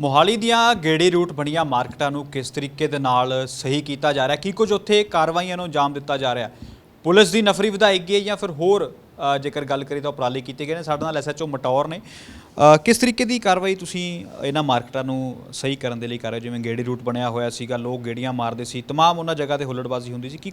ਮੋਹਾਲੀ ਦੀਆਂ ਗੇੜੀ ਰੂਟ ਬਣੀਆਂ ਮਾਰਕੀਟਾਂ ਨੂੰ ਕਿਸ ਤਰੀਕੇ ਦੇ ਨਾਲ ਸਹੀ ਕੀਤਾ ਜਾ ਰਿਹਾ? ਕੀ ਕੁਝ ਉੱਥੇ ਕਾਰਵਾਈਆਂ ਨੂੰ ਅੰਜਾਮ ਦਿੱਤਾ ਜਾ ਰਿਹਾ? ਪੁਲਿਸ ਦੀ ਨਫਰੀ ਵਧਾਈ ਗਈ ਹੈ ਜਾਂ ਫਿਰ ਹੋਰ ਜੇਕਰ ਗੱਲ ਕਰੀ ਤਾਂ ਉਪਰਾਲੇ ਕੀਤੇ ਗਏ ਨੇ? ਸਾਡੇ ਨਾਲ ਐਸਐਚਓ ਮਟੌਰ ਨੇ। ਕਿਸ ਤਰੀਕੇ ਦੀ ਕਾਰਵਾਈ ਤੁਸੀਂ ਇਹਨਾਂ ਮਾਰਕੀਟਾਂ ਨੂੰ ਸਹੀ ਕਰਨ ਦੇ ਲਈ ਕਰ ਰਹੇ ਹੋ? ਜਿਵੇਂ ਗੇੜੀ ਰੂਟ ਬਣਿਆ ਹੋਇਆ ਸੀਗਾ, ਲੋਕ ਗੇੜੀਆਂ ਮਾਰਦੇ ਸੀ, ਤਮਾਮ ਉਹਨਾਂ ਜਗ੍ਹਾ ਤੇ ਹੁੱਲੜਬਾਜ਼ੀ ਹੁੰਦੀ ਸੀ। ਕੀ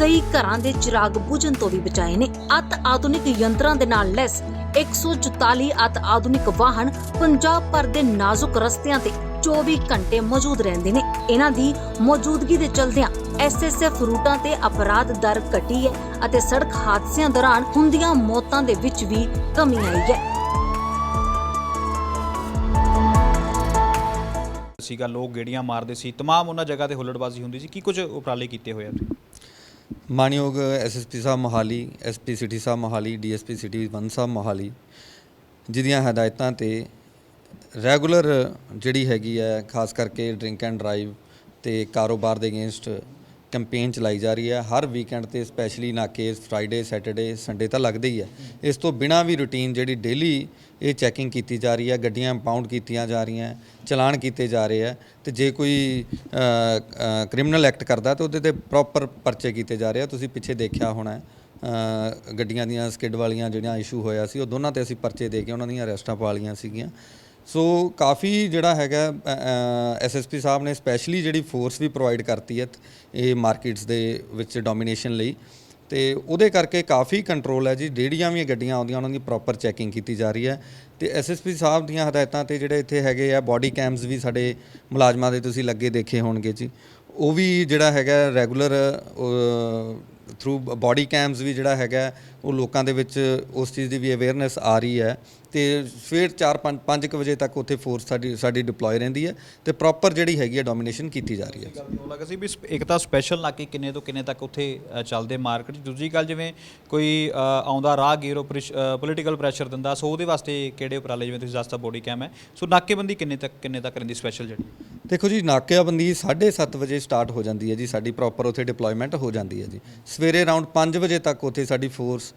ਕਈ ਘਰਾਂ ਦੇ ਚਿਰਾਗ ਬੁਝਣ ਤੋਂ ਵੀ ਬਚਾਏ ਨੇ। ਅਤ ਆਧੁਨਿਕ ਯੰਤਰਾਂ ਦੇ ਨਾਲ ਲੈਸ 144 ਅਤ ਆਧੁਨਿਕ ਵਾਹਨ ਪੰਜਾਬ ਭਰ ਦੇ ਨਾਜ਼ੁਕ ਰਸਤਿਆਂ ਤੇ 24 ਘੰਟੇ ਮੌਜੂਦ ਰਹਿੰਦੇ ਨੇ। ਇਹਨਾਂ ਦੀ ਮੌਜੂਦਗੀ ਦੇ ਚਲਦਿਆਂ ਐਸਐਸਐਫ ਰੂਟਾਂ ਤੇ ਅਪਰਾਧ ਦਰ ਘਟੀ ਹੈ ਅਤੇ ਸੜਕ ਹਾਦਸਿਆਂ ਦੌਰਾਨ ਹੁੰਦੀਆਂ ਮੌਤਾਂ ਦੇ ਵਿੱਚ ਵੀ ਕਮੀ ਆਈ ਹੈ। ਸੀਗਾ, ਲੋਕ ਗੇੜੀਆਂ ਮਾਰਦੇ ਸੀ। ਤਮਾਮ ਉਹਨਾਂ ਜਗ੍ਹਾ ਤੇ ਹੁੱਲੜਬਾਜ਼ੀ ਹੁੰਦੀ ਸੀ। ਕੀ ਕੁਝ ਉਪਰਾਲੇ ਕੀਤੇ ਹੋਏ ਆ ਤੁਸੀਂ? ਮਾਨਯੋਗ ਐਸਐਸਪੀ ਸਾਹਿਬ ਮੋਹਾਲੀ ਐਸਪੀ ਸਿਟੀ ਸਾਹਿਬ ਮੋਹਾਲੀ ਡੀਐਸਪੀ ਸਿਟੀ ਵਨ ਸਾਹਿਬ ਮੋਹਾਲੀ, ਜਿਹਦੀਆਂ ਹਦਾਇਤਾਂ ਤੇ ਰੈਗੂਲਰ ਜਿਹੜੀ ਹੈਗੀ ਹੈ, ਖਾਸ ਕਰਕੇ ਡਰਿੰਕ ਐਂਡ ਡਰਾਈਵ ਤੇ ਕਾਰੋਬਾਰ ਦੇ ਅਗੇਂਸਟ ਕੈਂਪੇਨ ਚਲਾਈ ਜਾ ਰਹੀ ਹੈ। ਹਰ ਵੀਕਐਂਡ ਤੇ ਸਪੈਸ਼ਲੀ ਨਾਕੇ ਫਰਾਈਡੇ ਸੈਟਰਡੇ ਸੰਡੇ ਤਾਂ ਲੱਗਦੇ ਹੀ ਹੈ। ਇਸ ਤੋਂ ਬਿਨਾ ਵੀ ਰੁਟੀਨ ਜਿਹੜੀ ਡੇਲੀ ਇਹ ਚੈਕਿੰਗ ਕੀਤੀ ਜਾ ਰਹੀ ਹੈ, ਗੱਡੀਆਂ ਇੰਪਾਊਂਡ ਕੀਤੀਆਂ ਜਾ ਰਹੀਆਂ, ਚਲਾਨ ਕੀਤੇ ਜਾ ਰਹੇ ਹੈ ਤੇ ਜੇ ਕੋਈ ਕ੍ਰਿਮੀਨਲ ਐਕਟ ਕਰਦਾ ਤਾਂ ਉਹਦੇ ਤੇ ਪ੍ਰੋਪਰ ਪਰਚੇ ਕੀਤੇ ਜਾ ਰਹੇ ਆ। ਤੁਸੀਂ ਪਿੱਛੇ ਦੇਖਿਆ ਹੋਣਾ ਗੱਡੀਆਂ ਦੀਆਂ ਸਕਿਡ ਵਾਲੀਆਂ ਜਿਹੜੀਆਂ ਇਸ਼ੂ ਹੋਇਆ ਸੀ, ਉਹ ਦੋਨਾਂ ਤੇ ਅਸੀਂ ਪਰਚੇ ਦੇ ਕੇ ਉਹਨਾਂ ਦੀਆਂ ਅਰੈਸਟਾਂ ਪਾ ਲਈਆਂ ਸੀਗੀਆਂ। ਸੋ ਕਾਫੀ ਜਿਹੜਾ ਹੈਗਾ ਐਸਐਸਪੀ ਸਾਹਿਬ ਨੇ ਸਪੈਸ਼ਲੀ ਜਿਹੜੀ ਫੋਰਸ ਵੀ ਪ੍ਰੋਵਾਈਡ ਕਰਤੀ ਹੈ ਇਹ ਮਾਰਕੀਟਸ ਦੇ ਵਿੱਚ ਡੋਮੀਨੇਸ਼ਨ ਲਈ ਤੇ ਉਹਦੇ ਕਰਕੇ ਕਾਫੀ ਕੰਟਰੋਲ ਹੈ ਜੀ। ਜਿਹੜੀਆਂ ਵੀ ਗੱਡੀਆਂ ਆਉਂਦੀਆਂ, ਉਹਨਾਂ ਦੀ ਪ੍ਰੋਪਰ ਚੈਕਿੰਗ ਕੀਤੀ ਜਾ ਰਹੀ ਹੈ। ਤੇ ਐਸਐਸਪੀ ਸਾਹਿਬ ਦੀਆਂ ਹਦਾਇਤਾਂ ਤੇ ਜਿਹੜੇ ਇੱਥੇ ਹੈਗੇ ਆ ਬਾਡੀ ਕੈਮਸ ਵੀ ਸਾਡੇ ਮੁਲਾਜ਼ਮਾਂ ਦੇ ਤੁਸੀਂ ਲੱਗੇ ਦੇਖੇ ਹੋਣਗੇ ਜੀ। ਉਹ ਵੀ ਜਿਹੜਾ ਹੈਗਾ ਰੈਗੂਲਰ ਥਰੂ ਬਾਡੀ ਕੈਮਸ ਵੀ ਜਿਹੜਾ ਹੈਗਾ, ਉਹ ਲੋਕਾਂ ਦੇ ਵਿੱਚ ਉਸ ਚੀਜ਼ ਦੀ ਵੀ ਅਵੇਅਰਨੈਸ ਆ ਰਹੀ ਹੈ। ਤੇ ਸਵੇਰ 4 5 5 ਵਜੇ ਤੱਕ ਉੱਥੇ ਫੋਰਸ ਸਾਡੀ ਸਾਡੀ ਡਿਪਲੋਏ ਰਹਿੰਦੀ ਹੈ ਤੇ ਪ੍ਰੋਪਰ ਜਿਹੜੀ ਹੈਗੀ ਹੈ ਡੋਮੀਨੇਸ਼ਨ ਕੀਤੀ ਜਾ ਰਹੀ ਹੈ। ਤੋਂ ਲੱਗਾ ਸੀ ਵੀ ਇੱਕ ਤਾਂ ਸਪੈਸ਼ਲ ਨਾਕੇ ਕਿੰਨੇ ਤੋਂ ਕਿੰਨੇ ਤੱਕ ਉੱਥੇ ਚੱਲਦੇ ਮਾਰਕੀਟ ਦੂਜੀ ਗੱਲ ਜਿਵੇਂ ਕੋਈ ਆਉਂਦਾ ਰਾਹਗੀਰ ਪੋਲੀਟੀਕਲ ਪ੍ਰੈਸ਼ਰ ਦਿੰਦਾ ਸੋ ਉਹਦੇ ਵਾਸਤੇ ਕਿਹੜੇ ਉਪਰਾਲੇ ਜਿਵੇਂ ਤੁਸੀਂ ਦੱਸਤਾ ਬੋਡੀ ਕੈਮ ਹੈ। ਸੋ ਨਾਕੇਬੰਦੀ ਕਿੰਨੇ ਤੱਕ ਕਿੰਨੇ ਤੱਕ ਰਹਿੰਦੀ ਸਪੈਸ਼ਲ ਜਿਹੜੀ? ਦੇਖੋ ਜੀ ਨਾਕਿਆਬੰਦੀ 7:30 ਵਜੇ ਸਟਾਰਟ ਹੋ ਜਾਂਦੀ ਹੈ ਜੀ ਸਾਡੀ ਪ੍ਰੋਪਰ ਉੱਥੇ ਡਿਪਲੋਇਮੈਂਟ ਹੋ ਜਾਂਦੀ ਹੈ ਜੀ। ਸਵੇਰੇ ਅਰਾਊਂਡ 5 ਵਜੇ ਤੱਕ ਉੱਥੇ ਸਾਡੀ ਫੋਰਸ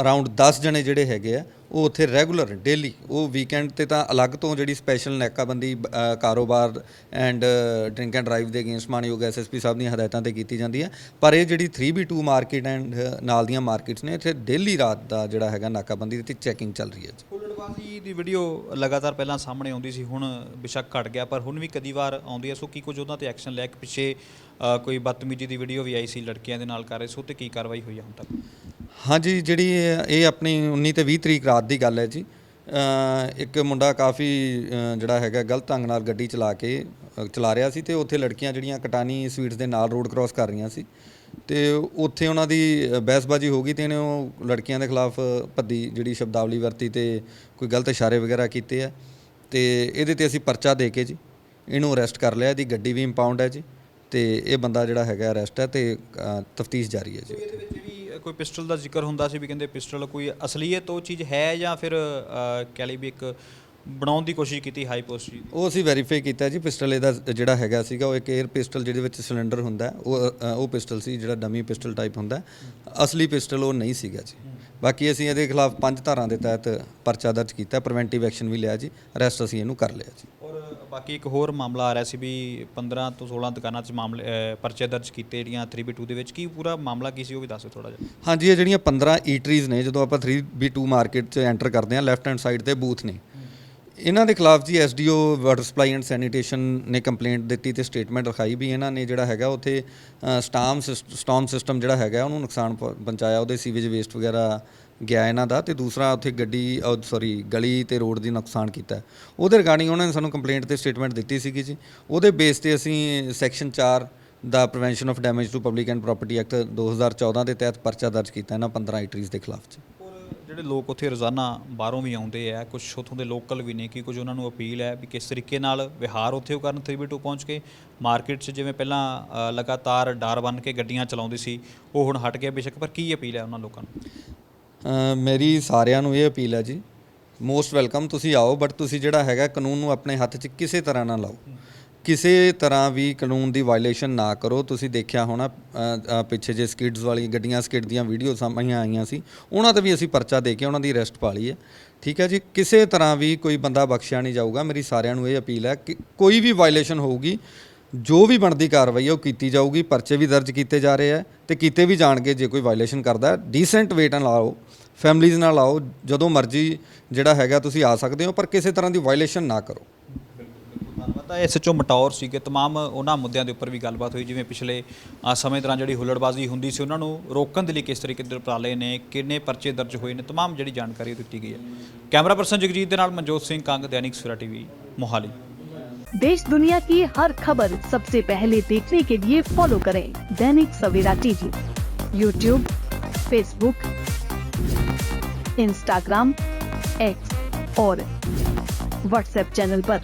ਅਰਾਊਂਡ 10 ਜਣੇ ਜਿਹੜੇ ਹੈਗੇ ਆ, ਉਹ ਉੱਥੇ ਰੈਗੂਲਰ, ਡੇਲੀ, ਉਹ ਵੀਕਐਂਡ ਤੇ ਤਾਂ ਅਲੱਗ ਤੋਂ ਜਿਹੜੀ ਸਪੈਸ਼ਲ ਨਾਕਾਬੰਦੀ ਕਾਰੋਬਾਰ ਐਂਡ ਡਰਿੰਕ ਐਂਡ ਡਰਾਈਵ ਦੇ ਅਗੇਂਸਟ ਮਾਨਯੋਗ ਐਸਐਸਪੀ ਸਾਹਿਬ ਦੀਆਂ ਹਦਾਇਤਾਂ ਤੇ ਕੀਤੀ ਜਾਂਦੀ ਹੈ ਪਰ ਇਹ ਜਿਹੜੀ 3B2 ਮਾਰਕੀਟ ਐਂਡ ਨਾਲ ਦੀਆਂ ਮਾਰਕੀਟਸ ਨੇ, ਇੱਥੇ ਡੇਲੀ ਰਾਤ ਦਾ ਜਿਹੜਾ ਹੈਗਾ ਨਾਕਾਬੰਦੀ ਤੇ ਚੈਕਿੰਗ ਚੱਲ ਰਹੀ ਹੈ ਹੁੱਲੜਬਾਜ਼ੀ ਦੀ ਵੀਡੀਓ ਲਗਾਤਾਰ ਪਹਿਲਾਂ ਸਾਹਮਣੇ ਆਉਂਦੀ ਸੀ, ਹੁਣ ਬੇਸ਼ੱਕ ਘਟ ਗਿਆ, ਪਰ ਹੁਣ ਵੀ ਕਦੀ ਵਾਰ ਆਉਂਦੀ ਹੈ, ਸੋ ਕੀ ਕੁਝ ਉਹਨਾਂ ਤੇ ਐਕਸ਼ਨ ਲੈ ਕੇ ਪਿੱਛੇ ਕੋਈ ਬਦਤਮੀਜ਼ੀ ਦੀ ਵੀਡੀਓ ਵੀ ਆਈ ਸੀ ਲੜਕੀਆਂ ਦੇ ਨਾਲ ਕਰ ਰਹੇ, ਸੋ ਤੇ ਕੀ ਕਾਰਵਾਈ ਹੋਈ ਹੈ ਹੁਣ ਤੱਕ? ਹਾਂਜੀ ਜਿਹੜੀ ਇਹ ਇਹ ਆਪਣੀ 19 ਤੇ 20 ਤਰੀਕ ਰਾਤ ਦੀ ਗੱਲ ਹੈ ਜੀ। ਅ, ਇੱਕ ਮੁੰਡਾ ਕਾਫੀ ਅ, ਜਿਹੜਾ ਹੈਗਾ ਗਲਤ ਢੰਗ ਨਾਲ ਗੱਡੀ ਚਲਾ ਕੇ ਅ, ਚਲਾ ਰਿਹਾ ਸੀ ਤੇ ਉੱਥੇ ਲੜਕੀਆਂ ਜਿਹੜੀਆਂ ਕਟਾਨੀ ਸਵੀਟਸ ਦੇ ਨਾਲ ਰੋਡ ਕ੍ਰਾਸ ਕਰ ਰਹੀਆਂ ਸੀ। ਤੇ ਉੱਥੇ ਉਹਨਾਂ ਦੀ ਅ, ਬਹਿਸਬਾਜ਼ੀ ਹੋ ਗਈ ਤੇ ਇਹਨੇ ਉਹ ਲੜਕੀਆਂ ਦੇ ਖਿਲਾਫ ਭੱਦੀ ਜਿਹੜੀ ਸ਼ਬਦਾਵਲੀ ਵਰਤੀ ਤੇ ਕੋਈ ਗਲਤ ਇਸ਼ਾਰੇ ਵਗੈਰਾ ਕੀਤੇ ਆ। ਤੇ ਇਹਦੇ ਤੇ ਅਸੀਂ ਪਰਚਾ ਦੇ ਕੇ ਜੀ ਇਹਨੂੰ ਅਰੈਸਟ ਕਰ ਲਿਆ ਇਹਦੀ ਗੱਡੀ ਵੀ ਇੰਪਾਊਂਡ ਹੈ ਜੀ। ਤੇ ਇਹ ਬੰਦਾ ਜਿਹੜਾ ਹੈਗਾ ਅਰੈਸਟ ਹੈ ਤੇ ਤਫਤੀਸ਼ ਜਾਰੀ ਹੈ ਜੀ। ਇਹਦੇ ਕੋਈ ਪਿਸਟਲ ਦਾ ਜ਼ਿਕਰ ਹੁੰਦਾ ਸੀ ਵੀ ਕਹਿੰਦੇ ਪਿਸਟਲ ਕੋਈ ਅਸਲੀਅਤ ਉਹ ਚੀਜ਼ ਹੈ ਜਾਂ ਫਿਰ ਕਹਿ ਲਈ ਵੀ ਇੱਕ ਬਣਾਉਣ ਦੀ ਕੋਸ਼ਿਸ਼ ਕੀਤੀ ਹਾਈ ਪੋਸਟ ਜੀ? ਉਹ ਅਸੀਂ ਵੈਰੀਫਾਈ ਕੀਤਾ ਜੀ ਪਿਸਟਲ ਇਹਦਾ ਜਿਹੜਾ ਹੈਗਾ ਸੀਗਾ, ਉਹ ਇੱਕ 에ਅਰ ਪਿਸਟਲ ਜਿਹਦੇ ਵਿੱਚ ਸਿਲੰਡਰ ਹੁੰਦਾ ਉਹ ਉਹ ਪਿਸਟਲ ਸੀ ਜਿਹੜਾ ਡਮੀ ਪਿਸਟਲ ਟਾਈਪ ਹੁੰਦਾ ਅਸਲੀ ਪਿਸਟਲ ਉਹ ਨਹੀਂ ਸੀਗਾ ਜੀ। ਬਾਕੀ ਅਸੀਂ ਇਹਦੇ ਖਿਲਾਫ ਪੰਜ ਧਾਰਾਂ ਦੇ ਤਹਿਤ ਪਰਚਾ ਦਰਜ ਕੀਤਾ ਪ੍ਰੀਵੈਂਟਿਵ ਐਕਸ਼ਨ ਵੀ ਲਿਆ ਜੀ ਅਰੈਸਟ ਅਸੀਂ ਇਹਨੂੰ ਕਰ ਲਿਆ ਜੀ। ਬਾਕੀ ਇੱਕ ਹੋਰ ਮਾਮਲਾ ਆ ਰਿਹਾ ਸੀ ਵੀ 15 ਤੋਂ 16 ਦੁਕਾਨਾਂ 'ਚ ਮਾਮਲੇ ਅ, ਪਰਚੇ ਦਰਜ ਕੀਤੇ ਜਿਹੜੀਆਂ 3B2 ਦੇ ਵਿੱਚ ਕੀ ਪੂਰਾ ਮਾਮਲਾ ਕੀ ਸੀ ਉਹ ਵੀ ਦੱਸੋ ਥੋੜਾ ਜਿਹਾ। ਹਾਂਜੀ ਇਹ ਜਿਹੜੀਆਂ 15 ਈਟਰੀਜ਼ ਨੇ ਜਦੋਂ ਆਪਾਂ 3B2 ਮਾਰਕੀਟ 'ਚ ਐਂਟਰ ਕਰਦੇ ਹਾਂ ਲੈਫਟ ਹੈਂਡ ਸਾਈਡ ਤੇ ਬੂਥ ਨੇ। ਇਹਨਾਂ ਦੇ ਖਿਲਾਫ ਜੀ SDO, water supply and sanitation ਨੇ ਕੰਪਲੇਂਟ ਦਿੱਤੀ ਤੇ ਸਟੇਟਮੈਂਟ ਲਿਖਾਈ ਵੀ ਇਹਨਾਂ ਨੇ ਜਿਹੜਾ ਹੈਗਾ ਉੱਥੇ ਸਟਾਮ ਸਿਸ- ਸਟਾਮ ਸਿਸਟਮ ਜਿਹੜਾ ਹੈਗਾ ਉਹਨੂੰ ਨੁਕਸਾਨ ਪਹੁੰਚਾਇਆ, ਉਹਦੇ ਸੀਵੇਜ ਵੇਸਟ ਵਗੈਰਾ ਗਿਆ ਇਹਨਾਂ ਦਾ ਤੇ ਦੂਸਰਾ ਉੱਥੇ ਗੱਡੀ ਸੌਰੀ, ਗਲੀ ਤੇ ਰੋਡ ਦੀ ਨੁਕਸਾਨ ਕੀਤਾ। ਉਹਦੇ ਰਿਗਾਰਡਿੰਗ ਉਹਨਾਂ ਨੇ ਸਾਨੂੰ ਕੰਪਲੇਂਟ ਤੇ ਸਟੇਟਮੈਂਟ ਦਿੱਤੀ ਸੀਗੀ ਜੀ। ਉਹਦੇ ਬੇਸ ਤੇ ਅਸੀਂ section 4 the prevention of damage to public and property act 2014 ਦੇ ਤਹਿਤ ਪਰਚਾ ਦਰਜ ਕੀਤਾ ਇਹਨਾਂ 15 ਆਈਟਰੀਜ਼ ਦੇ ਖਿਲਾਫ ਚ ਜਿਹੜੇ ਲੋਕ ਉੱਥੇ ਰੋਜ਼ਾਨਾ ਬਾਹਰੋਂ ਵੀ ਆਉਂਦੇ ਆ ਕੁਝ ਉੱਥੋਂ ਦੇ ਲੋਕਲ ਵੀ ਨੇ ਕਿ ਕੁਝ ਉਹਨਾਂ ਨੂੰ ਅਪੀਲ ਹੈ ਵੀ ਕਿਸ ਤਰੀਕੇ ਨਾਲ ਵਿਹਾਰ ਉੱਥੇ ਉਹ ਕਰਨ 3B2 ਪਹੁੰਚ ਕੇ ਮਾਰਕੀਟ 'ਚ ਜਿਵੇਂ ਪਹਿਲਾਂ ਲਗਾਤਾਰ ਡਾਰ ਬਣ ਕੇ ਗੱਡੀਆਂ ਚਲਾਉਂਦੇ ਸੀ, ਉਹ ਹੁਣ ਹਟ ਗਿਆ ਬੇਸ਼ੱਕ, ਪਰ ਕੀ ਅਪੀਲ ਹੈ ਉਹਨਾਂ ਲੋਕਾਂ ਨੂੰ? ਮੇਰੀ ਸਾਰਿਆਂ ਨੂੰ ਇਹ ਅਪੀਲ ਹੈ ਜੀ ਮੋਸਟ ਵੈਲਕਮ ਤੁਸੀਂ ਆਓ ਬਟ ਤੁਸੀਂ ਜਿਹੜਾ ਹੈਗਾ ਕਾਨੂੰਨ ਨੂੰ ਆਪਣੇ ਹੱਥ 'ਚ ਕਿਸੇ ਤਰ੍ਹਾਂ ਨਾ ਲਾਓ। ਕਿਸੇ ਤਰ੍ਹਾਂ ਵੀ ਕਾਨੂੰਨ ਦੀ ਵਾਇਲੇਸ਼ਨ ਨਾ ਕਰੋ। ਤੁਸੀਂ ਦੇਖਿਆ ਹੋਣਾ ਅ, ਅ, ਪਿੱਛੇ ਜੇ ਸਕਿਡਸ ਵਾਲੀ ਗੱਡੀਆਂ ਸਕਿਡ ਦੀਆਂ ਵੀਡੀਓ ਸਾਹਮਣੇ ਆਈਆਂ ਸੀ ਉਹਨਾਂ ਤੇ ਵੀ ਅਸੀਂ ਪਰਚਾ ਦੇ ਕੇ ਉਹਨਾਂ ਦੀ ਅਰੈਸਟ ਪਾ ਲਈ ਹੈ। ਠੀਕ ਹੈ ਜੀ? ਕਿਸੇ ਤਰ੍ਹਾਂ ਵੀ ਕੋਈ ਬੰਦਾ ਬਖਸ਼ਿਆ ਨਹੀਂ ਜਾਊਗਾ। ਮੇਰੀ ਸਾਰਿਆਂ ਨੂੰ ਇਹ ਅਪੀਲ ਹੈ ਕਿ ਕੋਈ ਵੀ ਵਾਇਲੇਸ਼ਨ ਹੋਊਗੀ ਜੋ ਵੀ ਬਣਦੀ ਕਾਰਵਾਈ ਹੈ ਉਹ ਕੀਤੀ ਜਾਊਗੀ। ਪਰਚੇ ਵੀ ਦਰਜ ਕੀਤੇ ਜਾ ਰਹੇ ਹੈ ਤੇ ਕੀਤੇ ਵੀ ਜਾਣਗੇ ਜੇ ਕੋਈ ਵਾਇਲੇਸ਼ਨ ਕਰਦਾ ਡੀਸੈਂਟ ਵੇਟ ਨਾਲ ਆਓ ਫੈਮਲੀਜ਼ ਨਾਲ ਆਓ ਜਦੋਂ ਮਰਜ਼ੀ ਜਿਹੜਾ ਹੈਗਾ ਤੁਸੀਂ ਆ ਸਕਦੇ ਹੋ ਪਰ ਕਿਸੇ ਤਰ੍ਹਾਂ ਦੀ ਵਾਇਲੇਸ਼ਨ ਨਾ ਕਰੋ। ਧੰਨਵਾਦ ਹੈ ਐਸਐਚਓ ਮਟੌਰ ਸੀਗੇ तमाम ਉਹਨਾਂ ਮੁੱਦਿਆਂ ਦੇ ਉੱਪਰ ਵੀ ਗੱਲਬਾਤ ਹੋਈ ਜਿਵੇਂ ਪਿਛਲੇ ਅ, ਸਮੇਂ ਦੌਰਾਨ ਜਿਹੜੀ ਹੁੱਲੜਬਾਜ਼ੀ ਹੁੰਦੀ ਸੀ ਉਹਨਾਂ ਨੂੰ ਰੋਕਣ ਦੇ ਲਈ ਕਿਸ ਤਰੀਕੇ ਦੇ ਉਪਰਾਲੇ ਨੇ ਕਿੰਨੇ ਪਰਚੇ ਦਰਜ ਹੋਏ ਨੇ तमाम ਜਿਹੜੀ ਜਾਣਕਾਰੀ ਉਹ ਦਿੱਤੀ ਗਈ ਹੈ ਕੈਮਰਾ ਪਰਸਨ ਜਗਜੀਤ ਦੇ ਨਾਲ ਮਨਜੋਤ ਸਿੰਘ ਕੰਗ ਦੈਨਿਕ ਸਵੇਰਾ ਟੀਵੀ ਮੋਹਾਲੀ देश दुनिया की हर खबर सबसे पहले देखने के लिए फॉलो करें Dainik Savera TV YouTube Facebook Instagram X और व्हाट्सएप चैनल पर।